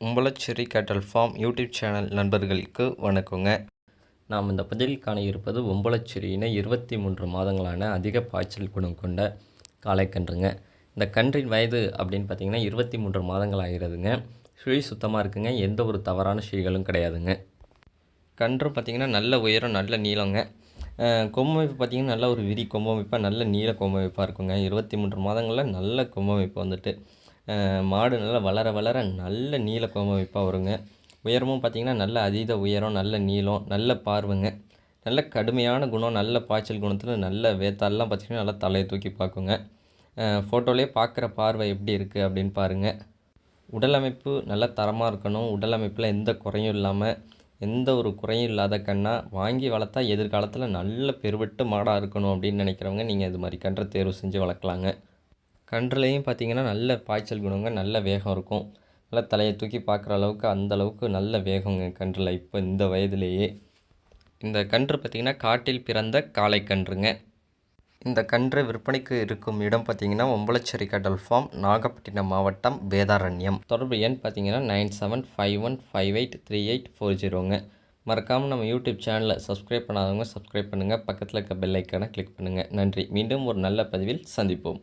உம்பளச்சேரி கேட்டல் form YouTube channel நண்பர்களுக்கு வணக்கங்க. நாம் இந்த பதிவில் காண இருப்பது உம்பளச்சேரியின இருபத்தி மூன்று மாதங்களான அதிக பாய்ச்சல் குணம் கொண்ட காளைக்கன்றுங்க இந்த கன்றின் வயது அப்படின்னு பார்த்தீங்கன்னா இருபத்தி மூன்று மாதங்கள் ஆகிறதுங்க. சுழி சுத்தமாக இருக்குங்க. எந்த ஒரு தவறான சுழிகளும் கிடையாதுங்க. கன்று பார்த்திங்கன்னா நல்ல உயரம் நல்ல நீளங்க. கொம்பமைப்பு பார்த்திங்கன்னா நல்ல ஒரு விரி கொம்பமைப்பாக நல்ல நீள கொம்பமைப்பாக இருக்குங்க. இருபத்தி மூன்று மாதங்களில் நல்ல கொம்பமைப்பு வந்துட்டு மாடு நல்லா வளர வளர நல்ல நீள கோமமைப்பாக வருங்க. உயரமும் பார்த்திங்கன்னா நல்ல அதீத உயரம் நல்ல நீளம் நல்ல பார்வைங்க. நல்ல கடுமையான குணம் நல்ல பாய்ச்சல் குணத்தில் நல்ல வேத்தாலெலாம் பார்த்திங்கன்னா நல்லா தலையை தூக்கி பார்க்குங்க. ஃபோட்டோலேயே பார்க்குற பார்வை எப்படி இருக்குது அப்படின்னு பாருங்கள் உடல் அமைப்பு நல்ல தரமாக இருக்கணும். உடல் அமைப்பில் எந்த குறையும் இல்லாமல் எந்த ஒரு குறையும் இல்லாத கண்ணாக வாங்கி வளர்த்தா எதிர்காலத்தில் நல்ல பெருவெட்டு மாடாக இருக்கணும் அப்படின்னு நினைக்கிறவங்க நீங்கள் இது மாதிரி கன்றை தேர்வு செஞ்சு வளர்க்கலாங்க. கன்றுலேயும் பார்த்தீங்கன்னா நல்ல பாய்ச்சல் குணங்க நல்ல வேகம் இருக்கும். நல்லா தலையை தூக்கி பார்க்குற அளவுக்கு அந்த அளவுக்கு நல்ல வேகங்க கன்றில் இப்போ இந்த வயதிலேயே. இந்த கன்று பார்த்திங்கன்னா காட்டில் பிறந்த காளை கன்றுங்க. இந்த கன்று விற்பனைக்கு இருக்கும் இடம் பார்த்தீங்கன்னா ஒம்பளச்சேரி கடல் ஃபார்ம் நாகப்பட்டினம் மாவட்டம் வேதாரண்யம். தொடர்பு எண் பார்த்தீங்கன்னா nine seven five one five eight three eight four ஜீரோங்க. மறக்காமல் நம்ம யூடியூப் சேனலை சப்ஸ்கிரைப் பண்ணாதவங்க சப்ஸ்கிரைப் பண்ணுங்கள் பக்கத்தில் இருக்க பெல் ஐக்கானை கிளிக் பண்ணுங்கள் நன்றி. மீண்டும் ஒரு நல்ல பதிவில் சந்திப்போம்.